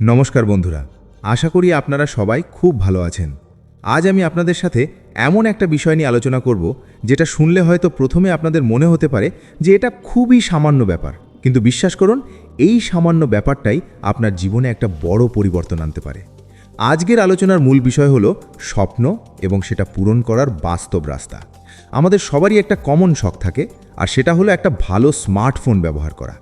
নমস্কার বন্ধুরা, আশা করি আপনারা সবাই খুব ভালো আছেন। আজ আমি আপনাদের সাথে এমন একটা বিষয় নিয়ে আলোচনা করব, যেটা শুনলে হয়তো প্রথমে আপনাদের মনে হতে পারে যে এটা খুবই সামান্য ব্যাপার। কিন্তু বিশ্বাস করুন, এই সামান্য ব্যাপারটাই আপনার জীবনে একটা বড় পরিবর্তন আনতে পারে। আজকের আলোচনার মূল বিষয় হলো স্বপ্ন এবং সেটা পূরণ করার বাস্তব রাস্তা। আমাদের সবারই একটা কমন শখ থাকে, আর সেটা হলো একটা ভালো স্মার্টফোন ব্যবহার করা।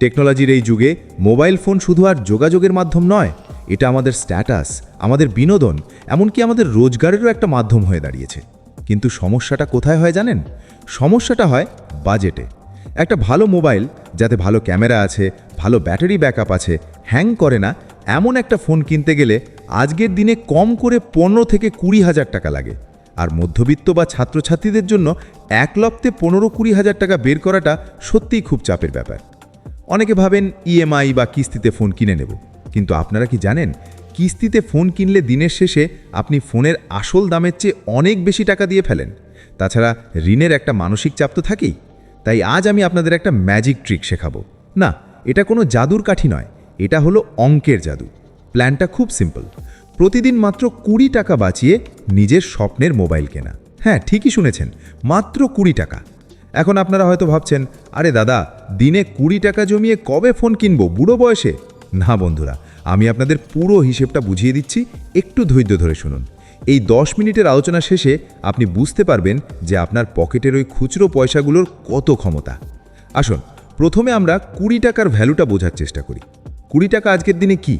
টেকনোলজির এই যুগে মোবাইল ফোন শুধু আর যোগাযোগের মাধ্যম নয়, এটা আমাদের স্ট্যাটাস, আমাদের বিনোদন, এমনকি আমাদের রোজগারেরও একটা মাধ্যম হয়ে দাঁড়িয়েছে। কিন্তু সমস্যাটা কোথায় হয় জানেন? সমস্যাটা হয় বাজেটে। একটা ভালো মোবাইল, যাতে ভালো ক্যামেরা আছে, ভালো ব্যাটারি ব্যাকআপ আছে, হ্যাং করে না, এমন একটা ফোন কিনতে গেলে আজকের দিনে কম করে পনেরো থেকে কুড়ি হাজার টাকা লাগে। আর মধ্যবিত্ত বা ছাত্রছাত্রীদের জন্য এক লপ্তে পনেরো কুড়ি হাজার টাকা বের করাটা সত্যিই খুব চাপের ব্যাপার। অনেকে ভাবেন ইএমআই বা কিস্তিতে ফোন কিনে নেব। কিন্তু আপনারা কি জানেন, কিস্তিতে ফোন কিনলে দিনের শেষে আপনি ফোনের আসল দামের চেয়ে অনেক বেশি টাকা দিয়ে ফেলেন। তাছাড়া ঋণের একটা মানসিক চাপ তো থাকেই। তাই আজ আমি আপনাদের একটা ম্যাজিক ট্রিক শেখাবো। না, এটা কোনো জাদুর কাঠি নয়, এটা হলো অঙ্কের জাদু। প্ল্যানটা খুব সিম্পল। প্রতিদিন মাত্র কুড়ি টাকা বাঁচিয়ে নিজের স্বপ্নের মোবাইল কেনা। হ্যাঁ ঠিকই শুনেছেন, মাত্র কুড়ি টাকা। এখন আপনারা হয়তো ভাবছেন, আরে দাদা, দিনে কুড়ি টাকা জমিয়ে কবে ফোন কিনবো? বুড়ো বয়সে? না বন্ধুরা, আমি আপনাদের পুরো হিসেবটা বুঝিয়ে দিচ্ছি, একটু ধৈর্য ধরে শুনুন। এই দশ মিনিটের আলোচনা শেষে আপনি বুঝতে পারবেন যে আপনার পকেটের ওই খুচরো পয়সাগুলোর কত ক্ষমতা। আসুন, প্রথমে আমরা কুড়ি টাকার ভ্যালুটা বোঝার চেষ্টা করি। কুড়ি টাকা আজকের দিনে কি?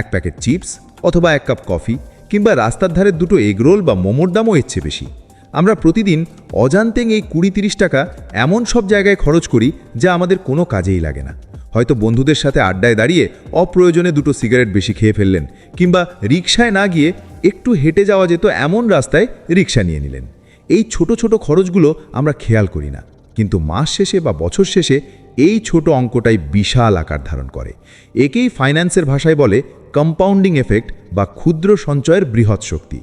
এক প্যাকেট চিপস অথবা এক কাপ কফি কিংবা রাস্তার ধারে দুটো এগরোল বা মোমোর দামও এর চেয়ে বেশি। আমরা প্রতিদিন অজান্তেং এই কুড়ি তিরিশ টাকা এমন সব জায়গায় খরচ করি যা আমাদের কোনো কাজেই লাগে না। হয়তো বন্ধুদের সাথে আড্ডায় দাঁড়িয়ে অপ্রয়োজনে দুটো সিগারেট বেশি খেয়ে ফেললেন, কিংবা রিক্সায় না গিয়ে একটু হেঁটে যাওয়া যেত এমন রাস্তায় রিক্সা নিয়ে নিলেন। এই ছোট ছোট খরচগুলো আমরা খেয়াল করি না, কিন্তু মাস শেষে বা বছর শেষে এই ছোট অঙ্কটাই বিশাল আকার ধারণ করে। একেই ফাইন্যান্সের ভাষায় বলে কম্পাউন্ডিং এফেক্ট বা ক্ষুদ্র সঞ্চয়ের বৃহৎ শক্তি।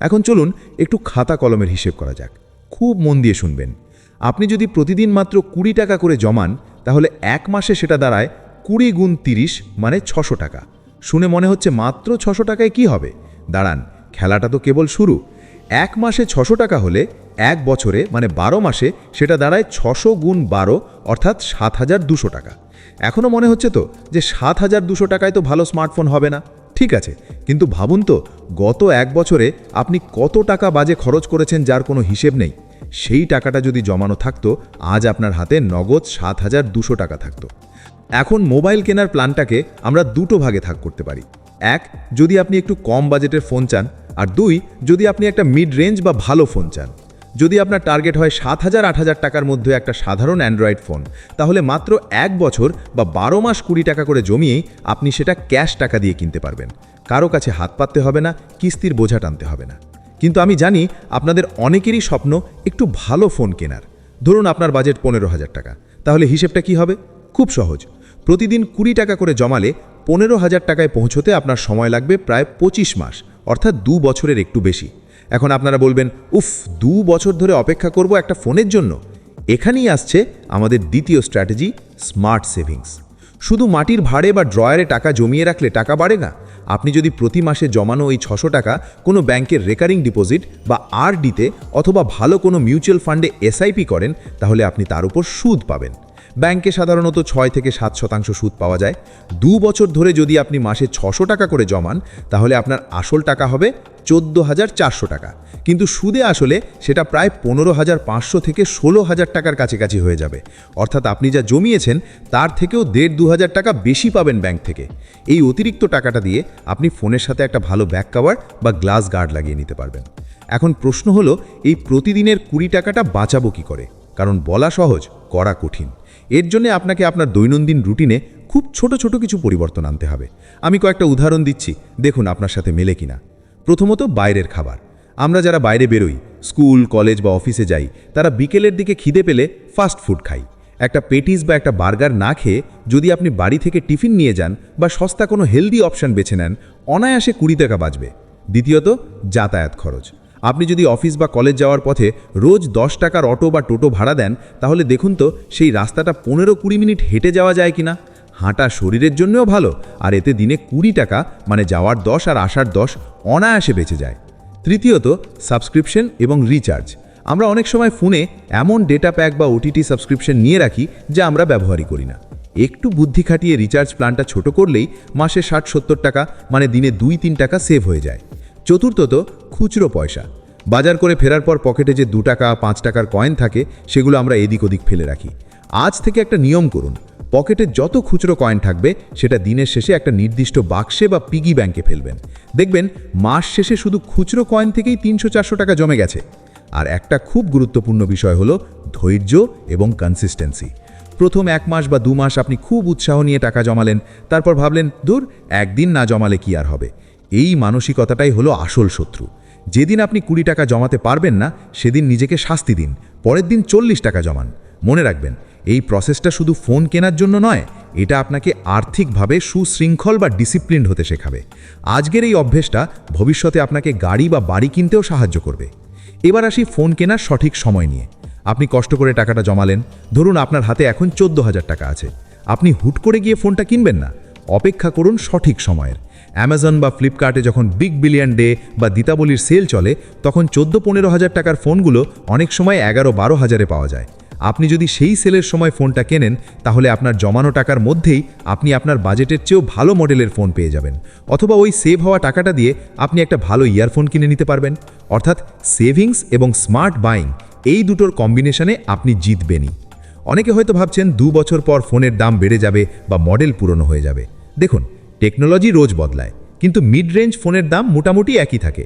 এখন চলুন একটু খাতা কলমের হিসেব করা যাক। খুব মন দিয়ে শুনবেন। আপনি যদি প্রতিদিন মাত্র কুড়ি টাকা করে জমান, তাহলে এক মাসে সেটা দাঁড়ায় কুড়ি গুণ তিরিশ মানে ছশো টাকা। শুনে মনে হচ্ছে মাত্র ছশো টাকায় কি হবে? দাঁড়ান, খেলাটা তো কেবল শুরু। এক মাসে ছশো টাকা হলে এক বছরে মানে বারো মাসে সেটা দাঁড়ায় ছশো গুণ বারো, অর্থাৎ সাত হাজার দুশো টাকা। এখনও মনে হচ্ছে তো যে সাত হাজার দুশো টাকায় তো ভালো স্মার্টফোন হবে না? ঠিক আছে, কিন্তু ভাবুন তো, গত এক বছরে আপনি কত টাকা বাজে খরচ করেছেন যার কোনো হিসেব নেই। সেই টাকাটা যদি জমানো থাকতো, আজ আপনার হাতে নগদ সাত হাজার দুশো টাকা থাকতো। এখন মোবাইল কেনার প্ল্যানটাকে আমরা দুটো ভাগে থাক করতে পারি। এক, যদি আপনি একটু কম বাজেটের ফোন চান, আর দুই, যদি আপনি একটা মিড রেঞ্জ বা ভালো ফোন চান। যদি আপনার টার্গেট হয় সাত হাজার, আট হাজার টাকার মধ্যে একটা সাধারণ অ্যান্ড্রয়েড ফোন, তাহলে মাত্র এক বছর বা বারো মাস কুড়ি টাকা করে জমিয়েই আপনি সেটা ক্যাশ টাকা দিয়ে কিনতে পারবেন। কারও কাছে হাত পাততে হবে না, কিস্তির বোঝা টানতে হবে না। কিন্তু আমি জানি আপনাদের অনেকেরই স্বপ্ন একটু ভালো ফোন কেনার। ধরুন আপনার বাজেট পনেরো হাজার টাকা, তাহলে হিসেবটা কি হবে? খুব সহজ। প্রতিদিন কুড়ি টাকা করে জমালে পনেরো হাজার টাকায় পৌঁছতে আপনার সময় লাগবে প্রায় পঁচিশ মাস, অর্থাৎ দু বছরের একটু বেশি। এখন আপনারা বলবেন, উফ, দু বছর ধরে অপেক্ষা করব একটা ফোনের জন্য। এখানেই আসছে আমাদের দ্বিতীয় স্ট্র্যাটেজি, স্মার্ট সেভিংস। শুধু মাটির ভাড়ে বা ড্রয়ারে টাকা জমিয়ে রাখলে টাকা বাড়ে না, আপনি যদি প্রতি মাসে জমানো এই ছশো টাকা কোনো ব্যাংকের রেকারিং ডিপোজিট বা আরডিতে অথবা ভালো কোনো মিউচুয়াল ফান্ডে এসআইপি করেন, তাহলে আপনি তার উপর সুদ পাবেন। ব্যাংকে সাধারণত ছয় থেকে সাত শতাংশ সুদ পাওয়া যায়। দু বছর ধরে যদি আপনি মাসে ছশো টাকা করে জমান, তাহলে আপনার আসল টাকা হবে চোদ্দ হাজার চারশো টাকা। কিন্তু সুদে আসলে সেটা প্রায় পনেরো হাজার পাঁচশো থেকে ষোলো হাজার টাকার কাছাকাছি হয়ে যাবে। অর্থাৎ আপনি যা জমিয়েছেন, তার থেকেও দেড় দু হাজার টাকা বেশি পাবেন ব্যাংক থেকে। এই অতিরিক্ত টাকাটা দিয়ে আপনি ফোনের সাথে একটা ভালো ব্যাক কাভার বা গ্লাস গার্ড লাগিয়ে নিতে পারবেন। এখন প্রশ্ন হলো, এই প্রতিদিনের কুড়ি টাকাটা বাঁচাবো কি করে? কারণ বলা সহজ, করা কঠিন। এর জন্য আপনাকে আপনার দৈনন্দিন রুটিনে খুব ছোট ছোট কিছু পরিবর্তন আনতে হবে। আমি কয়েকটা উদাহরণ দিচ্ছি, দেখুন আপনার সাথে মেলে কিনা। প্রথমত বাইরের খাবার। আমরা যারা বাইরে বেরোই, স্কুল, কলেজ বা অফিসে যাই, তারা বিকেলের দিকে খিদে পেলে ফাস্ট ফুড খাই। একটা পেটিস বা একটা বার্গার না খেয়ে যদি আপনি বাড়ি থেকে টিফিন নিয়ে যান বা সস্তা কোনো হেলদি অপশান বেছে নেন, অনায়াসে কুড়ি টাকা বাঁচবে। দ্বিতীয়ত, যাতায়াত খরচ। আপনি যদি অফিস বা কলেজ যাওয়ার পথে রোজ দশ টাকার অটো বা টোটো ভাড়া দেন, তাহলে দেখুন তো সেই রাস্তাটা পনেরো কুড়ি মিনিট হেঁটে যাওয়া যায় কিনা। হাঁটা শরীরের জন্যও ভালো, আর এতে দিনে কুড়ি টাকা মানে যাওয়ার দশ আর আসার দশ অনায়াসে বেঁচে যায়। তৃতীয়ত, সাবস্ক্রিপশন এবং রিচার্জ। আমরা অনেক সময় ফোনে এমন ডেটা প্যাক বা ওটিটি সাবস্ক্রিপশন নিয়ে রাখি যা আমরা ব্যবহারই করি না। একটু বুদ্ধি খাটিয়ে রিচার্জ প্ল্যানটা ছোট করলেই মাসে ষাট সত্তর টাকা মানে দিনে দুই তিন টাকা সেভ হয়ে যায়। চতুর্থত খুচরো পয়সা। বাজার করে ফেরার পর পকেটে যে দু টাকা, পাঁচ টাকার কয়েন থাকে, সেগুলো আমরা এদিক ওদিক ফেলে রাখি। আজ থেকে একটা নিয়ম করুন, পকেটে যত খুচরো কয়েন থাকবে, সেটা দিনের শেষে একটা নির্দিষ্ট বাক্সে বা পিগি ব্যাংকে ফেলবেন। দেখবেন, মাস শেষে শুধু খুচরো কয়েন থেকেই তিনশো, চারশো টাকা জমে গেছে। আর একটা খুব গুরুত্বপূর্ণ বিষয় হলো ধৈর্য এবং কনসিস্টেন্সি প্রথম এক মাস বা দু মাস আপনি খুব উৎসাহ নিয়ে টাকা জমালেন, তারপর ভাবলেন, দূর, একদিন না জমালে কি আর হবে? এই মানসিকতাটাই হলো আসল শত্রু। যেদিন আপনি কুড়ি টাকা জমাতে পারবেন না, সেদিন নিজেকে শাস্তি দিন। পরের দিন চল্লিশ টাকা জমান। মনে রাখবেন, এই প্রসেসটা শুধু ফোন কেনার জন্য নয়, এটা আপনাকে আর্থিকভাবে সুশৃঙ্খল বা ডিসিপ্লিনড হতে শেখাবে। আজকের এই অভ্যেসটা ভবিষ্যতে আপনাকে গাড়ি বা বাড়ি কিনতেও সাহায্য করবে। এবার আসি ফোন কেনার সঠিক সময় নিয়ে। আপনি কষ্ট করে টাকাটা জমালেন। ধরুন আপনার হাতে এখন চোদ্দ হাজার টাকা আছে। আপনি হুট করে গিয়ে ফোনটা কিনবেন না। অপেক্ষা করুন সঠিক সময়ের। অ্যামাজন বা ফ্লিপকার্টে যখন বিগ বিলিয়ন ডে বা দীপাবলির সেল চলে, তখন চোদ্দ পনেরো হাজার টাকার ফোনগুলো অনেক সময় এগারো বারো হাজারে পাওয়া যায়। আপনি যদি সেই সেলের সময় ফোনটা কেনেন, তাহলে আপনার জমানো টাকার মধ্যেই আপনি আপনার বাজেটের চেয়েও ভালো মডেলের ফোন পেয়ে যাবেন। অথবা ওই সেভ হওয়া টাকাটা দিয়ে আপনি একটা ভালো ইয়ারফোন কিনে নিতে পারবেন। অর্থাৎ সেভিংস এবং স্মার্ট বাইং, এই দুটোর কম্বিনেশনে আপনি জিতবেনই। অনেকে হয়তো ভাবছেন দু বছর পর ফোনের দাম বেড়ে যাবে বা মডেল পুরনো হয়ে যাবে। দেখুন টেকনোলজি রোজ বদলায়, কিন্তু মিড রেঞ্জ ফোনের দাম মোটামুটি একই থাকে।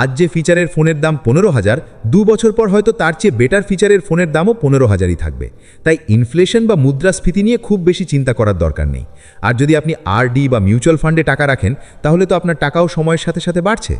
আজ যে ফিচারের ফোনের দাম পনেরো হাজার, দু বছর পর হয়তো তার চেয়ে বেটার ফিচারের ফোনের দামও পনেরো হাজারই থাকবে। তাই ইনফ্লেশন বা মুদ্রাস্ফীতি নিয়ে খুব বেশি চিন্তা করার দরকার নেই। আর যদি আপনি আরডি বা মিউচুয়াল ফান্ডে টাকা রাখেন, তাহলে তো আপনার টাকাও সময়ের সাথে সাথে বাড়ছে।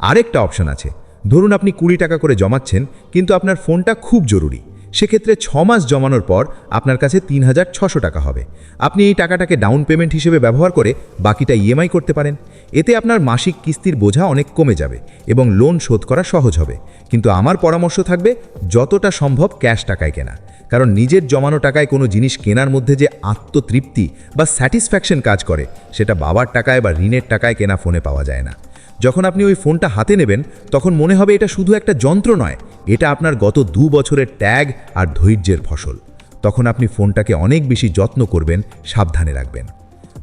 আরেকটা অপশন আছে। ধরুন আপনি কুড়ি টাকা করে জমাচ্ছেন, কিন্তু আপনার ফোনটা খুব জরুরি। সেক্ষেত্রে ছ মাস জমানোর পর আপনার কাছে তিন হাজার ছশো টাকা হবে। আপনি এই টাকাটাকে ডাউন পেমেন্ট হিসেবে ব্যবহার করে বাকিটা ইএমআই করতে পারেন। এতে আপনার মাসিক কিস্তির বোঝা অনেক কমে যাবে এবং লোন শোধ করা সহজ হবে। কিন্তু আমার পরামর্শ থাকবে যতটা সম্ভব ক্যাশ টাকায় কেনা। কারণ নিজের জমানো টাকায় কোনো জিনিস কেনার মধ্যে যে আত্মতৃপ্তি বা স্যাটিসফ্যাকশন কাজ করে, সেটা বাবার টাকায় বা ঋণের টাকায় কেনা ফোনে পাওয়া যায় না। যখন আপনি ওই ফোনটা হাতে নেবেন, তখন মনে হবে এটা শুধু একটা যন্ত্র নয়, এটা আপনার গত দু বছরের ট্যাগ আর ধৈর্যের ফসল। তখন আপনি ফোনটাকে অনেক বেশি যত্ন করবেন, সাবধানে রাখবেন।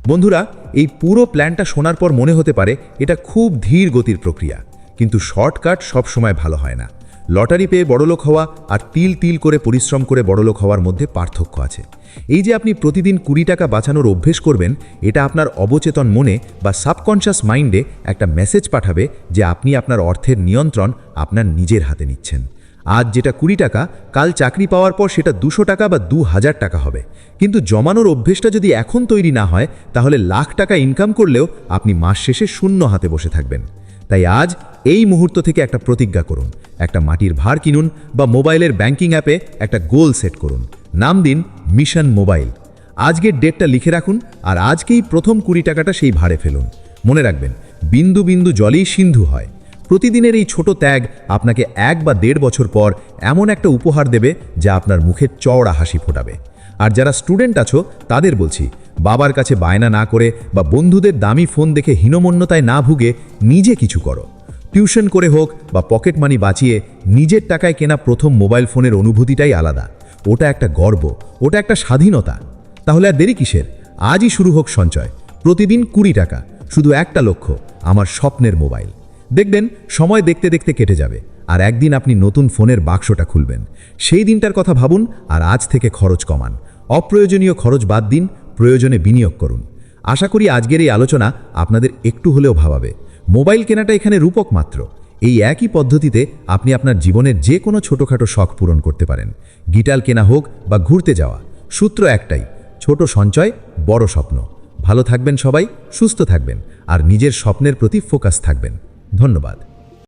বন্ধুরা, এই পুরো প্ল্যানটা শোনার পর মনে হতে পারে এটা খুব ধীর গতির প্রক্রিয়া, কিন্তু শর্টকাট সবসময় ভালো হয় না। লটারি পেয়ে বড়লোক হওয়া আর তিল তিল করে পরিশ্রম করে বড়লোক হওয়ার মধ্যে পার্থক্য আছে। এই যে আপনি প্রতিদিন কুড়ি টাকা বাঁচানোর অভ্যেস করবেন, এটা আপনার অবচেতন মনে বা সাবকনশাস মাইন্ডে একটা মেসেজ পাঠাবে যে আপনি আপনার অর্থের নিয়ন্ত্রণ আপনার নিজের হাতে নিচ্ছেন। আজ যেটা কুড়ি টাকা, কাল চাকরি পাওয়ার পর সেটা দুশো টাকা বা দু হাজার টাকা হবে। কিন্তু জমানোর অভ্যেসটা যদি এখন তৈরি না হয়, তাহলে লাখ টাকা ইনকাম করলেও আপনি মাস শেষে শূন্য হাতে বসে থাকবেন। তাই আজ এই মুহূর্ত থেকে একটা প্রতিজ্ঞা করুন, একটা মাটির ভার কিনুন বা মোবাইলের ব্যাংকিং অ্যাপে একটা গোল সেট করুন। নাম দিন মিশন মোবাইল। আজকের ডেটটা লিখে রাখুন আর আজকেই প্রথম কুড়ি টাকাটা সেই ভাড়ে ফেলুন। মনে রাখবেন, বিন্দু বিন্দু জলেই সিন্ধু হয়। প্রতিদিনের এই ছোট ত্যাগ আপনাকে এক বা দেড় বছর পর এমন একটা উপহার দেবে যা আপনার মুখের চওড়া হাসি ফোটাবে। আর যারা স্টুডেন্ট আছো, তাদের বলছি বাবার কাছে বায়না না করে বা বন্ধুদের দামি ফোন দেখে হীনমন্যতায় না ভুগে নিজে কিছু করো। টিউশন করে হোক বা পকেট মানি বাঁচিয়ে নিজের টাকায় কেনা প্রথম মোবাইল ফোনের অনুভূতিটাই আলাদা। ওটা একটা গর্ব, ওটা একটা স্বাধীনতা। তাহলে আর দেরি কিসের? আজই শুরু হোক সঞ্চয়। প্রতিদিন কুড়ি টাকা, শুধু একটা লক্ষ্য, আমার স্বপ্নের মোবাইল। দেখবেন, সময় দেখতে দেখতে কেটে যাবে। আর একদিন আপনি নতুন ফোনের বাক্সটা খুলবেন। সেই দিনটার কথা ভাবুন আর আজ থেকে খরচ কমান। অপ্রয়োজনীয় খরচ বাদ দিন প্রয়োজনে বিনিয়োগ করুন। আশা করি আজকের এই আলোচনা আপনাদের একটু হলেও ভাবাবে। মোবাইল কেনাটা এখানে রূপক মাত্র। এই একই পদ্ধতিতে আপনি আপনার জীবনের যে কোনো ছোটোখাটো শখ পূরণ করতে পারেন। গিটার কেনা হোক বা ঘুরতে যাওয়া, সূত্র একটাই, ছোট সঞ্চয়, বড় স্বপ্ন। ভালো থাকবেন সবাই, সুস্থ থাকবেন, আর নিজের স্বপ্নের প্রতি ফোকাস থাকবেন। ধন্যবাদ।